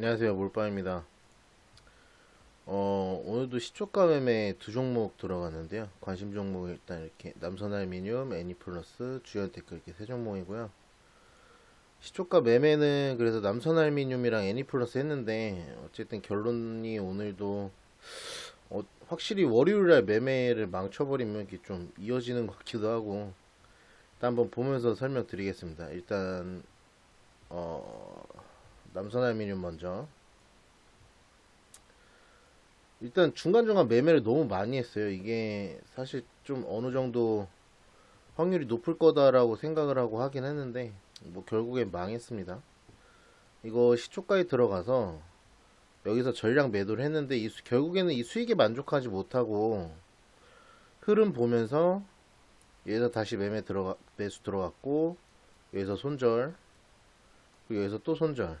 안녕하세요. 몰빵입니다. 어 오늘도 시초가 매매 두 종목 들어갔는데요. 관심 종목 일단 이렇게 남선알미늄 애니플러스 주연테크 이렇게 세 종목이고요. 시초가 매매는 그래서 남선알미늄이랑 애니플러스 했는데 어쨌든 결론이 오늘도 어, 확실히 월요일날 매매를 망쳐버리면 이게 좀 이어지는 것 같기도 하고 일단 한번 보면서 설명드리겠습니다. 일단 어 남선알미늄 먼저. 일단 중간중간 매매를 너무 많이 했어요. 이게 사실 좀 어느 정도 확률이 높을 거다라고 생각을 하고 하긴 했는데 뭐 결국엔 망했습니다. 이거 시초가에 들어가서 여기서 전량 매도를 했는데 이 수- 결국에는 이 수익에 만족하지 못하고 흐름 보면서 여기서 다시 매매 들어가 매수 들어갔고 여기서 손절 그리고 여기서 또 손절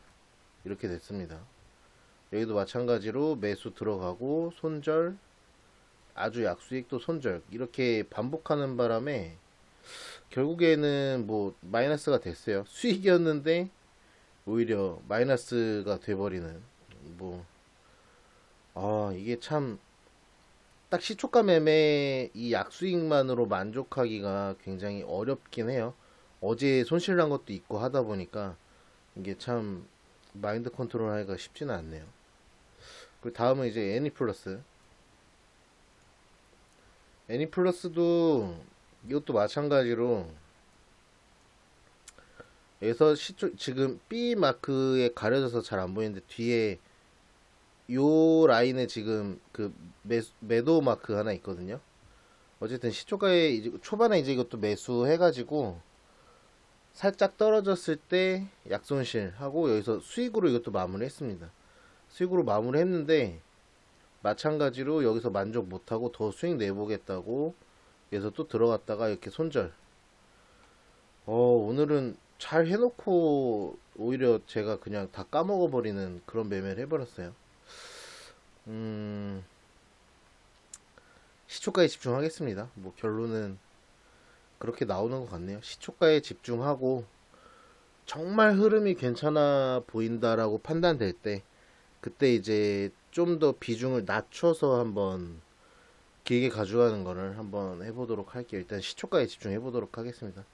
이렇게 됐습니다. 여기도 마찬가지로 매수 들어가고 손절 아주 약수익 또 손절 이렇게 반복하는 바람에 결국에는 뭐 마이너스가 됐어요. 수익이었는데 오히려 마이너스가 돼버리는 뭐 아 이게 참 딱 시초가 매매 이 약수익만으로 만족하기가 굉장히 어렵긴 해요. 어제 손실 난 것도 있고 하다 보니까 이게 참 마인드 컨트롤 하기가 쉽지는 않네요. 그리고 다음은 이제 애니플러스. 애니플러스도 이것도 마찬가지로 여기서 시초 지금 B 마크에 가려져서 잘 안 보이는데 뒤에 요 라인에 지금 그 매, 매도 마크 하나 있거든요. 어쨌든 시초가에 이제 초반에 이제 이것도 매수해가지고 살짝 떨어졌을 때 약손실 하고 여기서 수익으로 이것도 마무리했습니다. 수익으로 마무리했는데 마찬가지로 여기서 만족 못하고 더 수익 내보겠다고 여기서 또 들어갔다가 이렇게 손절. 어 오늘은 잘 해놓고 오히려 제가 그냥 다 까먹어 버리는 그런 매매를 해버렸어요. 음 시초가에 집중하겠습니다. 뭐 결론은 그렇게 나오는 것 같네요. 시초가에 집중하고 정말 흐름이 괜찮아 보인다라고 판단될 때 그때 이제 좀 더 비중을 낮춰서 한번 길게 가져가는 거를 한번 해보도록 할게요. 일단 시초가에 집중해 보도록 하겠습니다.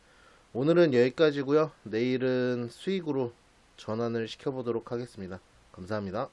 오늘은 여기까지고요. 내일은 수익으로 전환을 시켜보도록 하겠습니다. 감사합니다.